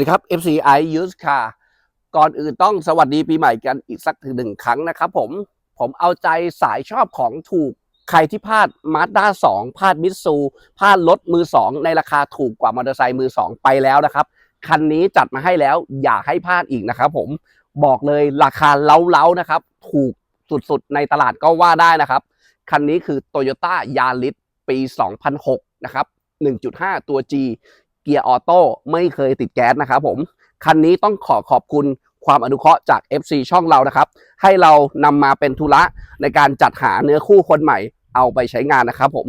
สวัสดีครับ FCI Used Car ก่อนอื่นต้องสวัสดีปีใหม่กันอีกสักถึงหนึ่งครั้งนะครับผม ผมเอาใจสายชอบของถูกใครที่พลาด Mazda 2พลาดมิตซูพลาดรถมือ2ในราคาถูกกว่ามอเตอร์ไซค์มือ2ไปแล้วนะครับ คันนี้จัดมาให้แล้วอย่าให้พลาดอีกนะครับผมบอกเลยราคาเล้าๆนะครับ ถูกสุดๆ ในตลาดก็ว่าได้นะครับ คันนี้คือ Toyota Yaris ปี 2006 นะครับ 1.5 ตัว G เกียร์ออโต้ไม่เคยติดแก๊สนะครับผมคันนี้ต้องขอขอบคุณความอนุเคราะห์จาก FC ช่องเรานะครับ ให้เรานำมาเป็นธุระในการจัดหาเนื้อคู่คนใหม่เอาไปใช้งานนะครับผม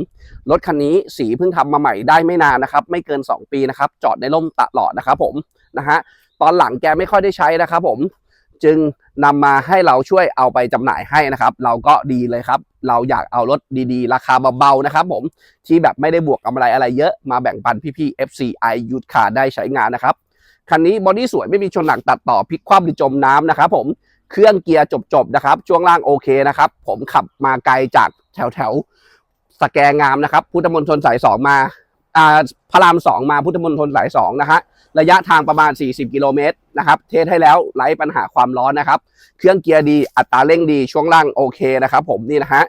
รถคันนี้สีเพิ่งทำมาใหม่ได้ไม่นานนะครับ ไม่เกิน 2 ปีนะครับ จอดในร่มตลอดนะครับผมนะฮะตอนหลังแกไม่ค่อยได้ใช้นะครับผมจึง นำมาให้เราช่วยเอาไปจำหน่ายให้นะครับ เราก็ดีเลยครับ เราอยากเอารถดีๆ ราคาเบาๆนะครับผมที่แบบไม่ได้บวกกำไรอะไรเยอะมาแบ่งปันพี่ๆ FCI ยูทคาได้ใช้งานนะครับคันนี้บอดี้สวยไม่มีชนหนักตัดต่อพลิกคว่ำหรือจมน้ำนะครับผมเครื่องเกียร์จบๆนะครับ ช่วงล่างโอเคนะครับ ผมขับมาไกลจากแถวแถวๆสแกงามนะครับ พุทธมณฑลสายสองมา พระรามสองมาพุทธมณฑลสายสองนะฮะระยะทางประมาณ 40 กิโลเมตรนะครับ เทสให้แล้วไร้ปัญหาความร้อนนะครับ เครื่องเกียร์ดี อัตราเร่งดี ช่วงล่างโอเคนะครับผมนี่นะฮะ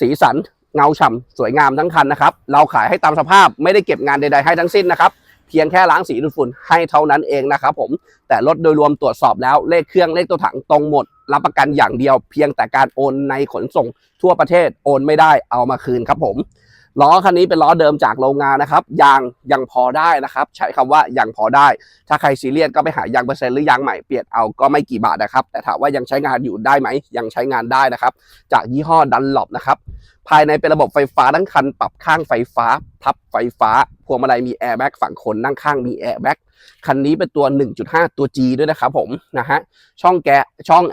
สีสันเงาฉ่ำสวยงามทั้งคันนะครับ เราขายให้ตามสภาพไม่ได้เก็บงานใดๆให้ทั้งสิ้นนะครับ เพียงแค่ล้างสีดูดฝุ่นให้เท่านั้นเองนะครับผม แต่รถโดยรวมตรวจสอบแล้วเลขเครื่องเลขตัวถังตรงหมด รับประกันอย่างเดียว เพียงแต่การโอนในขนส่งทั่วประเทศโอนไม่ได้เอามาคืนครับผม ล้อคันนี้เป็นล้อเดิมจากโรงงานนะครับยางยังพอได้นะครับ ใช้คำว่ายังพอได้ ถ้าใครซีเรียสก็ไปหายางเปอร์เซ็นต์หรือยางใหม่เปลี่ยนเอาก็ไม่กี่บาทนะครับ แต่ถามว่ายังใช้งานอยู่ได้ไหมยังใช้งานได้นะครับ จากยี่ห้อดันหลบนะครับภายในเป็นระบบไฟฟ้าทั้งคันปรับข้างไฟฟ้า พับไฟฟ้าพวงมาลัยมีแอร์แบ็กฝั่งคนนั่งข้างมีแอร์แบ็กคันนี้เป็นตัว 1.5 ตัว G ด้วยนะครับผมนะฮะช่องแกะช่อง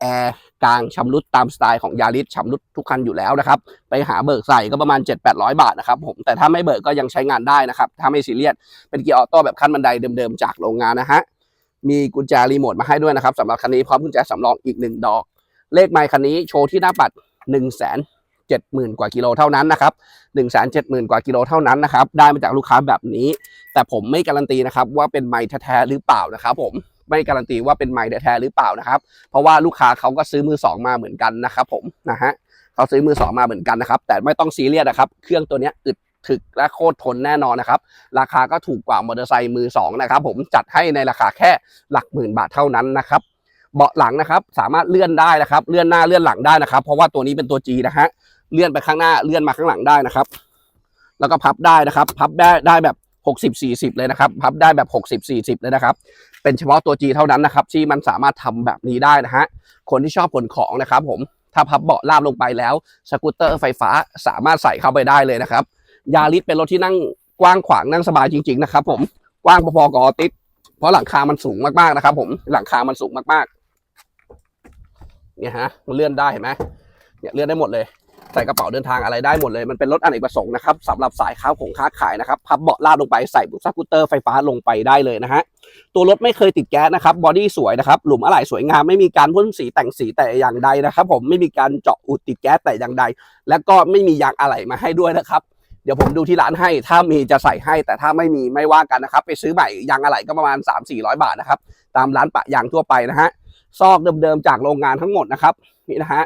แอร์กลางชำรุดตามสไตล์ของยาริสชำรุดทุกคันอยู่แล้วนะครับ ไปหาเบิกใส่ก็ประมาณ 7-800 บาทนะครับผม แต่ถ้าไม่เบิกก็ยังใช้งานได้นะครับ ถ้าไม่ซีเรียส เป็นเกียร์ออโต้แบบขั้นบันไดเดิมๆ จากโรงงานนะฮะ มีกุญแจรีโมทมาให้ด้วยนะครับสำหรับคันนี้พร้อมกุญแจสำรองอีกหนึ่งดอก เลขไมค์คันนี้โชว์ที่หน้าปัด 1 0 0 0 0 0เจ็ดหมื่นกว่ากิโลเท่านั้นนะครับหนึ่งแสนเจ็ดหมื่นกว่ากิโลเท่านั้นนะครับ ได้มาจากลูกค้าแบบนี้ แต่ผมไม่การันตีนะครับว่าเป็นไม้แท้ๆหรือเปล่านะครับผม ไม่การันตีว่าเป็นไม้แท้หรือเปล่านะครับ เพราะว่าลูกค้าเขาก็ซื้อมือสองมาเหมือนกันนะครับผมนะฮะเขาซื้อมือสองมาเหมือนกันนะครับ แต่ไม่ต้องซีเรียสนะครับ เครื่องตัวนี้อึดถึกและโคตรทนแน่นอนนะครับ ราคาก็ถูกกว่ามอเตอร์ไซค์มือสองนะครับ ผมจัดให้ในราคาแค่หลักหมื่นบาทเท่านั้นนะครับเบาะหลังนะครับ สามารถเลื่อนได้นะครับ เลื่อนหน้าเลื่อนหลังได้นะครับ เพราะว่าตัวนี้เป็นตัว G นะฮะเลื่อนไปข้างหน้าเลื่อนมาข้างหลังได้นะครับ แล้วก็พับได้นะครับ พับได้ได้แบบ 60 40 เลยนะครับ พับได้แบบ 60 40 เลยนะครับ เป็นเฉพาะตัว G เท่านั้นนะครับ ที่มันสามารถทำแบบนี้ได้นะฮะคนที่ชอบขนของนะครับ ผมถ้าพับเบาะลาบลงไปแล้วสกูตเตอร์ไฟฟ้าสามารถใส่เข้าไปได้เลยนะครับยาริสเป็นรถที่นั่งกว้างขวางนั่งสบายจริง ๆ นะครับ ผมกว้างพอๆกับออติสเพราะหลังคามันสูงมากๆนะครับ ผมหลังคามันสูงมากๆเนี่ยฮะมันเลื่อนได้เห็นไหมเนี่ยเลื่อนได้หมดเลย ใส่กระเป๋าเดินทางอะไรได้หมดเลย มันเป็นรถอเนกประสงค์นะครับสำหรับสายค้าของค้าขายนะครับ พับเบาะลาดลงไปใส่บุกสกูตเตอร์ไฟฟ้าลงไปได้เลยนะฮะ ตัวรถไม่เคยติดแก๊สนะครับ บอดี้สวยนะครับ หลุมอะไหล่สวยงาม ไม่มีการพ่นสีแต่งสีแต่อย่างใดนะครับ ผม ไม่มีการเจาะอุดติดแก๊สแต่อย่างใด และก็ไม่มียางอะไหล่มาให้ด้วยนะครับ เดี๋ยวผมดูที่ร้านให้ ถ้ามีจะใส่ให้ แต่ถ้าไม่มีไม่ว่ากันนะครับ ไปซื้อใหม่ยางอะไหล่ก็ประมาณ 3-400 บาทนะครับ ตามร้านปะยางทั่วไปนะฮะ ซอกเดิมๆจากโรงงานทั้งหมดนะครับ นี่นะฮะ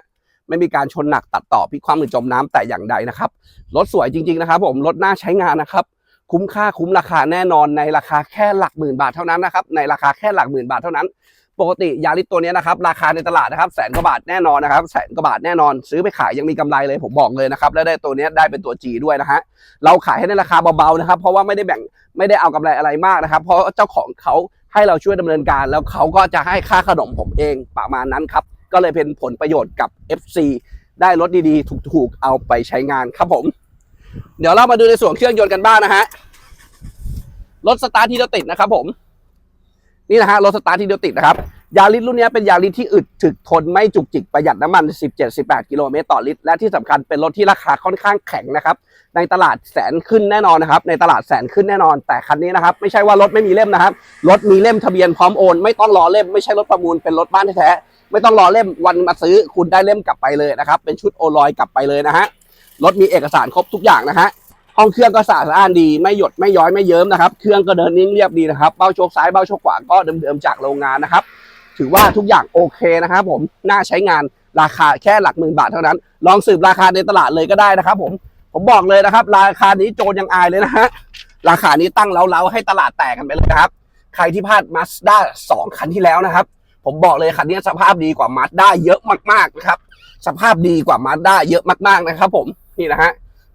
ไม่มีการชนหนักตัดต่อพลิกความหรือจมน้ำแต่อย่างใดนะครับรถสวยจริงๆนะครับ ผมรถน่าใช้งานนะครับ คุ้มค่าคุ้มราคาแน่นอนในราคาแค่หลักหมื่นบาทเท่านั้นนะครับในราคาแค่หลักหมื่นบาทเท่านั้นปกติยาริสตัวนี้นะครับราคาในตลาดนะครับแสนกว่าบาทแน่นอนนะครับแสนกว่าบาทแน่นอน ซื้อไปขายยังมีกำไรเลยผมบอกเลยนะครับแล้วได้ตัวนี้ได้เป็นตัว G ด้วยนะฮะเราขายให้ในราคาเบาๆนะครับ เพราะว่าไม่ได้แบ่งไม่ได้เอากำไรอะไรมากนะครับ เพราะเจ้าของเขาให้เราช่วยดำเนินการ แล้วเขาก็จะให้ค่าขนมผมเองประมาณนั้นครับ ก็เลยเป็นผลประโยชน์กับ FC ได้รถดีๆ ถูกๆ เอาไปใช้งานครับผม เดี๋ยวเรามาดูในส่วนเครื่องยนต์กันบ้างนะฮะ รถสตาร์ทที่เราติดนะครับผม นี่นะฮะรถสตาร์ทที่เราติดนะครับ ยาริสรุ่นนี้เป็นยาริสที่อึดถึกทนไม่จุกจิกประหยัดน้ำมัน 17-18 กิโลเมตรต่อลิตร และที่สำคัญเป็นรถที่ราคาค่อนข้างแข็งนะครับ ในตลาดแสนขึ้นแน่นอนนะครับ ในตลาดแสนขึ้นแน่นอน แต่คันนี้นะครับ ไม่ใช่ว่ารถไม่มีเล่มนะครับ รถมีเล่มทะเบียนพร้อมโอน ไม่ต้องรอเล่ม ไม่ใช่รถประมูล เป็นรถบ้านแท้ๆ ไม่ต้องรอเล่ม วันมาซื้อคุณได้เล่มกลับไปเลยนะครับ เป็นชุดโอลอยกลับไปเลยนะฮะ รถมีเอกสารครบทุกอย่างนะฮะห้องเครื่องก็สะอาดสะอานดี ไม่หยดไม่ย้อยไม่เยิ้มนะครับ เครื่องก็เดินนิ่งเรียบดีนะครับ เบ้าโชคซ้ายเบ้าโชคขวาก็เดิมๆจากโรงงานนะครับ ถือว่าทุกอย่างโอเคนะครับผมน่าใช้งานราคาแค่หลักหมื่นบาทเท่านั้น ลองสืบราคาในตลาดเลยก็ได้นะครับ ผมผมบอกเลยนะครับ ราคานี้โจรยังอายเลยนะฮะราคานี้ตั้งเล้าๆให้ตลาดแตกกันไปเลยนะครับ ใครที่พลาดมาสด้าสองคันที่แล้วนะครับ ผมบอกเลยคันนี้สภาพดีกว่ามาสด้าเยอะมากๆนะครับ สภาพดีกว่ามาสด้าเยอะมากๆนะครับ ผมนี่นะฮะ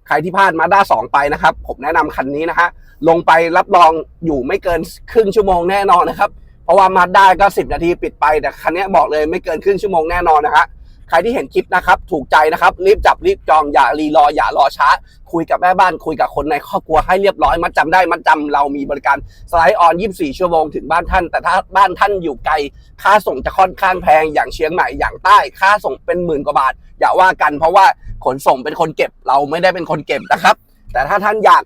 ใครที่พลาดมาด้าสองไปนะครับ ผมแนะนำคันนี้นะฮะลงไปรับรองอยู่ไม่เกินครึ่งชั่วโมงแน่นอนนะครับ เพราะว่ามาได้ก็สิบนาทีปิดไปแต่คันนี้บอกเลยไม่เกินครึ่งชั่วโมงแน่นอนนะฮะใครที่เห็นคลิปนะครับถูกใจนะครับรีบจับรีบจองอย่ารีรออย่ารอช้า คุยกับแม่บ้านคุยกับคนในครอบครัวให้เรียบร้อยมัดจำได้มัดจำเรามีบริการสไลด์ออน 24 ชั่วโมงถึงบ้านท่าน แต่ถ้าบ้านท่านอยู่ไกล ค่าส่งจะค่อนข้างแพงอย่างเชียงใหม่อย่างใต้ ค่าส่งเป็นหมื่นกว่าบาท อย่าว่ากันเพราะว่าขนส่งเป็นคนเก็บเราไม่ได้เป็นคนเก็บนะครับ แต่ถ้าท่านอยาก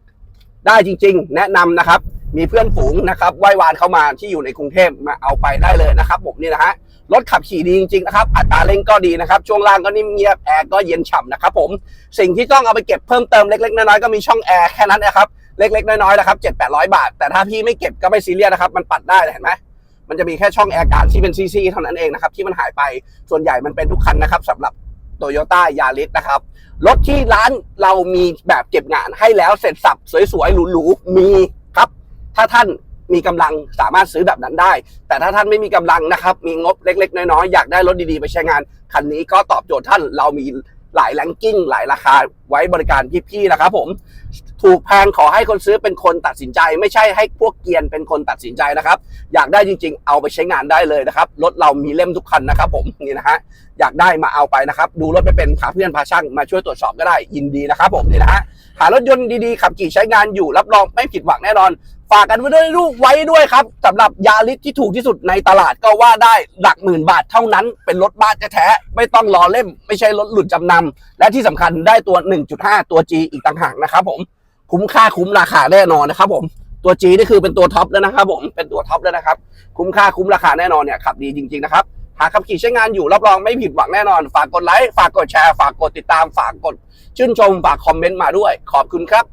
ได้จริง ๆ แนะนำนะครับ มีเพื่อนฝูงนะครับไหว้วานเข้ามาที่อยู่ในกรุงเทพมาเอาไปได้เลยนะครับผมนี่นะฮะรถขับขี่ดีจริงๆนะครับ อัตราเร่งก็ดีนะครับ ช่วงล่างก็นิ่มเงียบแอร์ก็เย็นฉ่ำนะครับผมสิ่งที่ต้องเอาไปเก็บเพิ่มเติมเล็กๆน้อยๆก็มีช่องแอร์แค่นั้นนะครับเล็กๆน้อยๆนะครับเจ็ดแปดร้อยบาท แต่ถ้าพี่ไม่เก็บก็ไม่ซีเรียสนะครับ มันปัดได้เห็นไหมมันจะมีแค่ช่องแอร์การที่เป็นซีซีเท่านั้นเองนะครับที่มันหายไปส่วนใหญ่มันเป็นทุกคันนะครับสำหรับโตโยต้ายาริสนะครับรถที่ร้านเรามีแบบเก็บงานให้แล้วเสร็จสับสวยๆหรูๆมีครับ ถ้าท่านมีกำลังสามารถซื้อแบบนั้นได้ แต่ถ้าท่านไม่มีกำลังนะครับ มีงบเล็ก ๆ น้อยๆ อยากได้รถดีๆ ไปใช้งาน คันนี้ก็ตอบโจทย์ท่าน เรามีหลายแรงกิ้ง หลายราคาไว้บริการพี่ๆนะครับผม ถูกแพงขอให้คนซื้อเป็นคนตัดสินใจ ไม่ใช่ให้พวกเกียนเป็นคนตัดสินใจนะครับ อยากได้จริง ๆ เอาไปใช้งานได้เลยนะครับ รถเรามีเล่มทุกคันนะครับผมนี่นะฮะ อยากได้มาเอาไปนะครับ ดูรถไม่เป็นพาเพื่อนพาช่างมาช่วยตรวจสอบก็ได้ยินดีนะครับผมนี่นะฮะ หารถยนต์ดีๆขับขี่ใช้งานอยู่รับรองไม่ผิดหวังแน่นอน ฝากกันไว้ด้วยลูกไว้ด้วยครับสำหรับยาริสที่ถูกที่สุดในตลาดก็ว่าได้หลักหมื่นบาทเท่านั้นเป็นรถบ้านแท้ๆไม่ต้องรอเล่ม ไม่ใช่รถหลุดจำนำและที่สำคัญได้ตัว 1.5 ตัว G อีกต่างหากนะครับผมคุ้มค่าคุ้มราคาแน่นอนนะครับผมตัว G นี่คือเป็นตัวท็อปแล้วนะครับผมเป็นตัวท็อปแล้วนะครับ คุ้มค่าคุ้มราคาแน่นอนเนี่ยขับดีจริงๆนะครับหากขับขี่ใช้งานอยู่รับรองไม่ผิดหวังแน่นอน ฝากกดไลค์ฝากกดแชร์ ฝากกดติดตาม ฝากกดชื่นชม ฝากคอมเมนต์มาด้วย ขอบคุณครับ